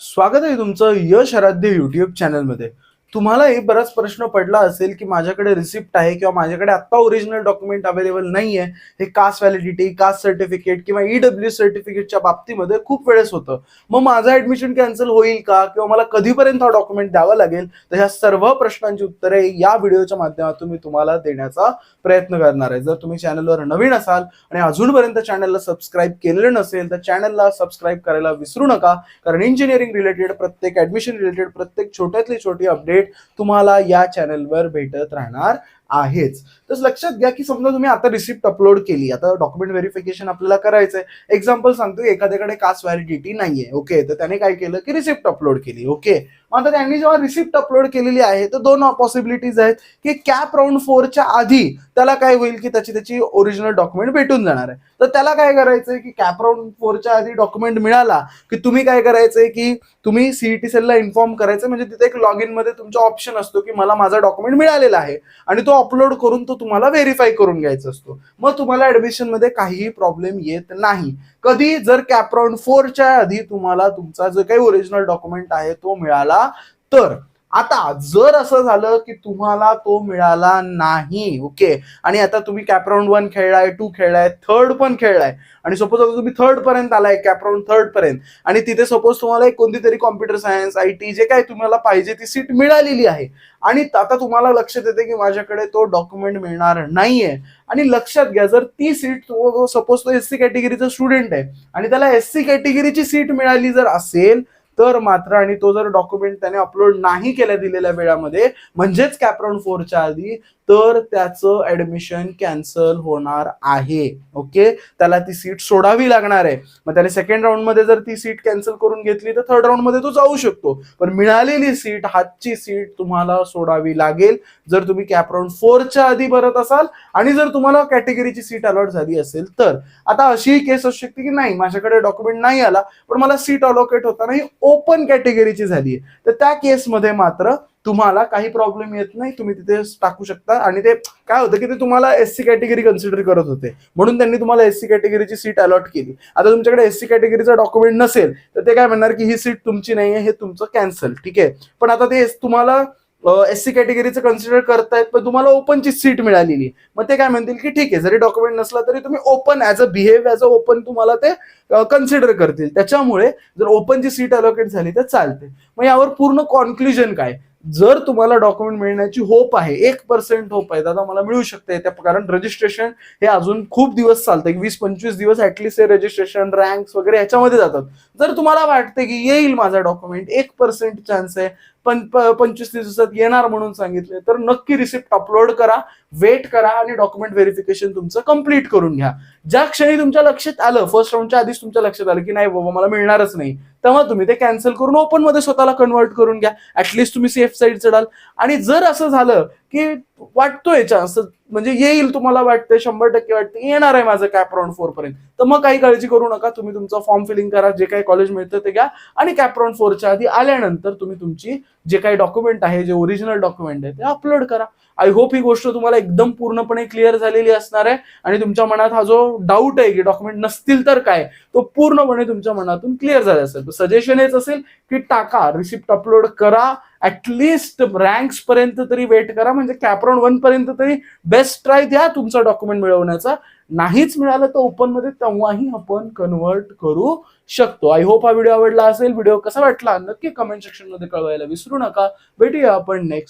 स्वागत आहे तुमचं यश आराध्य युट्यूब चॅनलमध्ये तुम्हालाही बराच प्रश्न पडला असेल की माझ्याकडे रिसिप्ट आहे किंवा माझ्याकडे आत्ता ओरिजिनल डॉक्युमेंट अवेलेबल नाही आहे हे कास्ट व्हॅलिडिटी कास्ट सर्टिफिकेट किंवा ई ईडब्ल्यू सर्टिफिकेटच्या बाबतीमध्ये खूप वेळेस होतं. मग माझं ऍडमिशन कॅन्सल होईल का? किंवा मला कधीपर्यंत हा डॉक्युमेंट द्यावा लागेल? तर ह्या सर्व प्रश्नांची उत्तरे या व्हिडिओच्या माध्यमातून मी तुम्हाला देण्याचा प्रयत्न करणार आहे. जर तुम्ही चॅनलवर नवीन असाल आणि अजूनपर्यंत चॅनलला सबस्क्राईब केलेलं नसेल तर चॅनलला सबस्क्राईब करायला विसरू नका. कारण इंजिनिअरिंग रिलेटेड प्रत्येक ऍडमिशन रिलेटेड प्रत्येक छोट्यातली छोटी अपडेट तुम्हाला या चॅनलवर भेटत राहणार आहेच. तर लक्षात घ्या की समजा तुम्ही आता रिसिप्ट अपलोड केली आता डॉक्युमेंट व्हेरिफिकेशन आपल्याला करायचंय. एक्झाम्पल सांगतो एखाद्याकडे कास्ट व्हॅलिडिटी नाहीये ओके तर त्याने काय केलं की रिसिप्ट अपलोड केली ओके मग आता त्यांनी जेव्हा रिसिप्ट अपलोड केलेली आहे तर दोन पॉसिबिलिटीज आहेत की कॅप राऊंड फोरच्या आधी त्याला काय होईल की त्याची त्याची ओरिजिनल डॉक्युमेंट भेटून जाणार आहे. तर त्याला काय करायचंय की कॅप राऊंड फोरच्या आधी डॉक्युमेंट मिळाला की तुम्ही काय करायचंय की तुम्ही सीईटी सेलला इन्फॉर्म करायचं म्हणजे तिथे एक लॉग इनमध्ये तुमचा ऑप्शन असतो की मला माझा डॉक्युमेंट मिळालेला आहे आणि तो अपलोड करून तो तुम्हाला व्हेरीफाय करून घ्यायचा असतो. मग तुम्हाला ऍडमिशनमध्ये काहीही प्रॉब्लेम येत नाही. कधी जर कॅपराऊंड फोरच्या आधी तुम्हाला तुमचा जो काही ओरिजिनल डॉक्युमेंट आहे तो मिळाला तर आता जर असं झालं की तुम्हाला तो मिळाला नाही ओके? आणि आता तुम्ही कॅपराऊंड वन खेळलाय टू खेळलाय थर्ड पण खेळलाय. आणि सपोज आता तुम्ही थर्ड पर्यंत आलाय कॅपराऊंड थर्ड पर्यंत. आणि तिथे सपोज तुम्हाला एक कोणती तरी कॉम्प्युटर सायन्स आय टी जे काय तुम्हाला पाहिजे ती सीट मिळालेली आहे. आणि आता तुम्हाला लक्षात येते की माझ्याकडे तो डॉक्युमेंट मिळणार नाहीये. आणि लक्षात घ्या जर ती सीट सपोज तो एस सी कॅटेगरीचा स्टुडंट आहे आणि त्याला एस सी कॅटेगरीची सीट मिळाली जर असेल तर मात्र आणि तो जर डॉक्युमेंट त्याने अपलोड नाही केल्या दिलेल्या वेळामध्ये म्हणजेच कॅपराऊंड फोरच्या आधी तर त्याचं ऍडमिशन कॅन्सल होणार आहे. ओके त्याला ती सीट सोडावी लागणार आहे. मग त्याने सेकंड राऊंडमध्ये जर ती सीट कॅन्सल करून घेतली तर थर्ड राऊंडमध्ये तो जाऊ शकतो. पण मिळालेली सीट हातची सीट तुम्हाला सोडावी लागेल. जर तुम्ही कॅपराऊंड फोरच्या आधी भरत असाल आणि जर तुम्हाला कॅटेगरीची सीट अलॉट झाली असेल तर. आता अशी केस असू शकते की नाही? माझ्याकडे डॉक्युमेंट नाही आला पण मला सीट अलॉकेट होताना ही ओपन कॅटेगरीची झाली आहे. तर त्या केसमध्ये मात्र तुम्हाला काही प्रॉब्लेम येत नाही तुम्ही तिथे टाकू शकता. आणि ते काय होतं की ते तुम्हाला एस सी कॅटेगरी कन्सिडर करत होते. म्हणून त्यांनी तुम्हाला एस सी कॅटेगरीची सीट अलॉट केली. आता तुमच्याकडे एस सी कॅटेगरीचा डॉक्युमेंट नसेल तर ते काय म्हणणार की ही सीट तुमची नाही आहे हे तुमचं कॅन्सल ठीक आहे? पण आता ते तुम्हाला एस सी कॅटेगरीचं कन्सिडर करतायत पण तुम्हाला ओपनची सीट मिळालेली आहे. मग ते काय म्हणतील की ठीक आहे जरी डॉक्युमेंट नसला तरी तुम्ही open as a behave as a open तुम्हाला ते कन्सिडर करतील. त्याच्यामुळे जर ओपनची सीट अलोकेट झाली तर चालते मग यावर पूर्ण कॉन्क्लुजन काय? जर तुम्हाला डॉक्युमेंट मिळण्याची होप आहे एक पर्सेंट होप आहे दादा मला मिळू शकते त्या कारण रजिस्ट्रेशन हे अजून खूप दिवस चालतं वीस पंचवीस दिवस ऍटलिस्ट हे रजिस्ट्रेशन रँक्स वगैरे ह्याच्यामध्ये जातात. जर तुम्हाला वाटते की येईल माझा डॉक्युमेंट एक पर्सेंट चान्स आहे पंचवीस दिवसात येणार म्हणून सांगितले. तर नक्की रिसिप्ट अपलोड करा. वेट करा आणि डॉक्युमेंट व्हेरिफिकेशन तुमचं कंप्लीट करून घ्या. ज्या क्षणी तुमच्या लक्षात आलं फर्स्ट राऊंडच्या आधीच तुमच्या लक्षात आलं की नाही बाबा मला मिळणारच नाही तेव्हा तुम्ही ते कॅन्सल करून ओपनमध्ये स्वतःला कन्वर्ट करून घ्या. ऍटलिस्ट तुम्ही सेफ साईड चढाल. आणि जर असं झालं की वाटतोय चान्स म्हणजे येईल तुम्हाला वाटतंय शंभर टक्के वाटतं येणार आहे माझं कॅप राऊंड फोर पर्यंत. तर मग काही काळजी करू नका तुम्ही तुमचं फॉर्म फिलिंग करा जे काही कॉलेज मिळतं ते घ्या. आणि कॅप राऊंड फोरच्या आधी आल्यानंतर तुम्ही तुमची जे काही डॉक्युमेंट आहे जे ओरिजिनल डॉक्युमेंट आहे ते अपलोड करा. आय होप ही गोष्ट तुम्हाला एकदम पूर्णपणे क्लिअर झालेली असणार आहे. आणि तुमच्या मनात हा जो डाऊट आहे की डॉक्युमेंट नसतील तर काय तो पूर्णपणे तुमच्या मनातून क्लिअर झाला असेल. सजेशन हेच असेल की टाका रिसिप्ट अपलोड करा ऍटलिस्ट रँक्स पर्यंत तरी वेट करा. म्हणजे कॅपरॉन वन पर्यंत तरी बेस्ट ट्राय द्या तुमचा डॉक्युमेंट मिळवण्याचा. नाहीच मिळालं तर ओपनमध्ये तेव्हाही आपण कन्वर्ट करू शकतो. आय होप हा व्हिडिओ आवडला असेल. व्हिडिओ कसा वाटला? नक्की कमेंट सेक्शनमध्ये कळवायला विसरू नका. भेटूया आपण नेक्स्ट